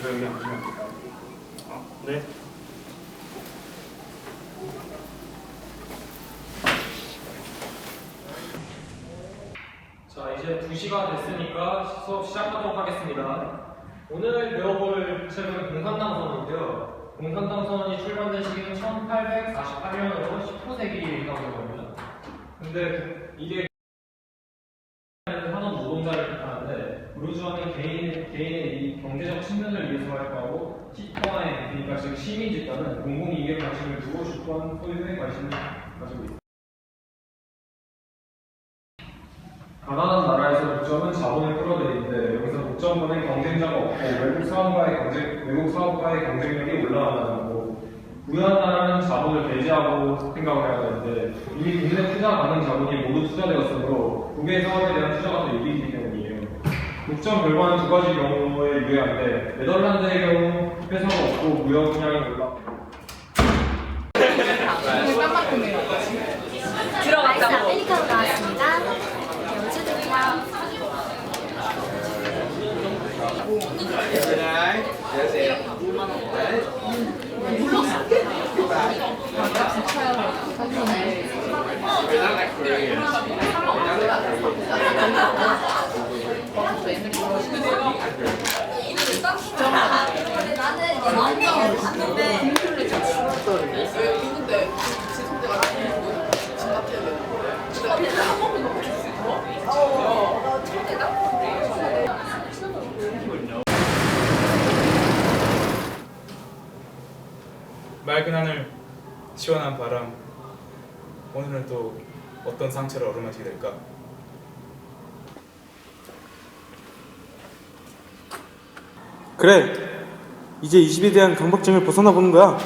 제가 여기 앉으면? 아, 네. 자, 이제 2시가 됐으니까 수업 시작하도록 하겠습니다. 오늘 배워볼 책은 공산당선인데요. 공산당선이 출간된 시기는 1848년으로 19세기라고 합니다. 근데 이게 한원 노동자를 뜻하는데 부르주아는 개인, 개인의 이 경제적 측면을 위해서 활동하고 티터의 그러니까 지금 시민 집단은 공공이익에 관심을 두고 주권 소유에 관심을 가지고 있습니다. 가난한 나라에서 목적은 자본을 끌어들이는데 여기서 목적문은 경쟁자가 없고 외국 사업가의 경쟁 외국 사업가의 경쟁력이 올라간다는 거고 부유한 나라는 자본을 배제하고 생각을 해야 되는데 이미 국내 투자 가능 자본이 모두 투자되었으므로 국외 사업에 대한 투자가 더 때문이에요. 국정 결과는 두 가지 경우에 유의한데 네덜란드의 경우 회사가 없고 무역 시장이 올라. 아이스 아메리카노 나왔습니다. 네, 연주 맑은 하늘, 시원한 바람. 오늘은 또 어떤 상처를 어루만지게 될까? 그래. 이제 20에 대한 강박증을 벗어나 보는 거야.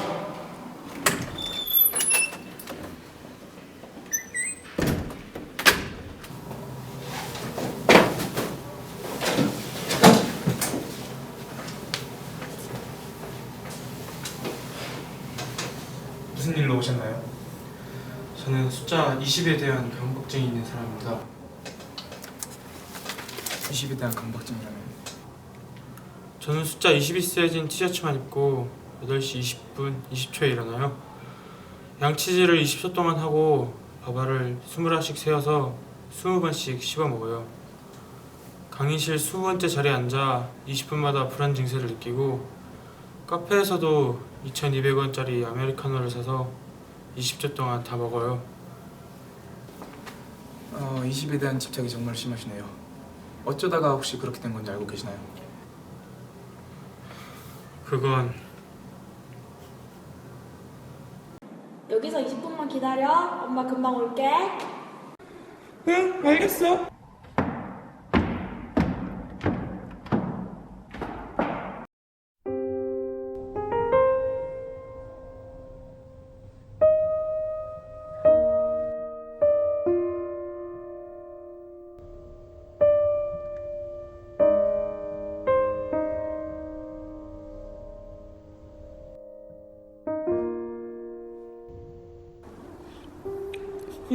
무슨 일로 오셨나요? 저는 숫자 20에 대한 강박증이 있는 사람입니다. 20에 대한 강박증이라면 저는 숫자 20이 쓰여진 티셔츠만 입고 8시 20분 20초에 일어나요. 양치질을 20초 동안 하고 밥알을 20알씩 세어서 20번씩 씹어 먹어요. 강의실 20번째 자리에 앉아 20분마다 불안 증세를 느끼고 카페에서도 2,200원짜리 아메리카노를 사서 20초 동안 다 먹어요. 어, 20에 대한 집착이 정말 심하시네요. 어쩌다가 혹시 그렇게 된 건지 알고 계시나요? 그건 여기서 20분만 기다려. 엄마 금방 올게. 응, 알겠어.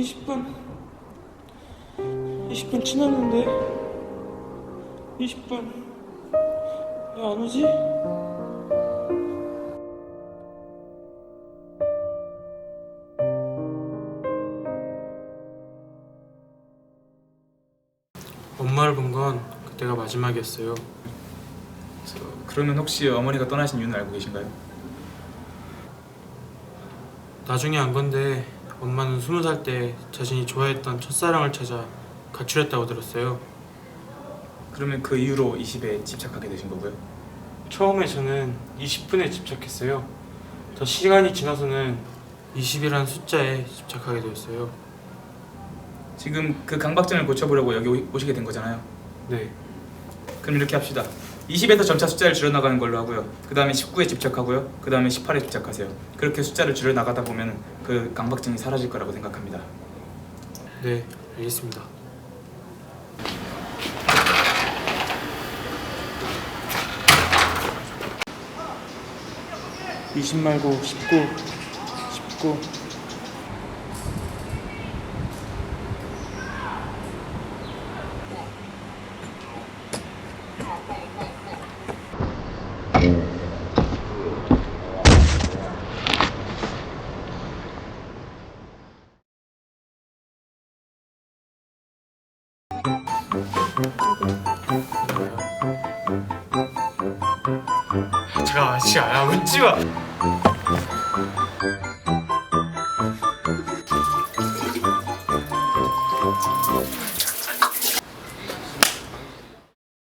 이십 분 20분 지났는데 20분 왜 안 오지? 엄마를 본 건 그때가 마지막이었어요. 저, 그러면 혹시 어머니가 떠나신 이유는 알고 계신가요? 나중에 안 건데 엄마는 스무 살 때 자신이 좋아했던 첫사랑을 찾아 가출했다고 들었어요. 그러면 그 이후로 20에 집착하게 되신 거고요. 처음에 저는 20분에 집착했어요. 더 시간이 지나서는 20이라는 숫자에 집착하게 되었어요. 지금 그 강박증을 고쳐보려고 여기 오- 오시게 된 거잖아요. 네, 그럼 이렇게 합시다. 20에서 점차 숫자를 줄여나가는 걸로 하고요. 그 다음에 19에 집착하고요. 그 다음에 18에 집착하세요. 그렇게 숫자를 줄여나가다 보면 그 강박증이 사라질 거라고 생각합니다. 네, 알겠습니다. 이십 말고 십구, 십구. 제가 아시아 웃지 마.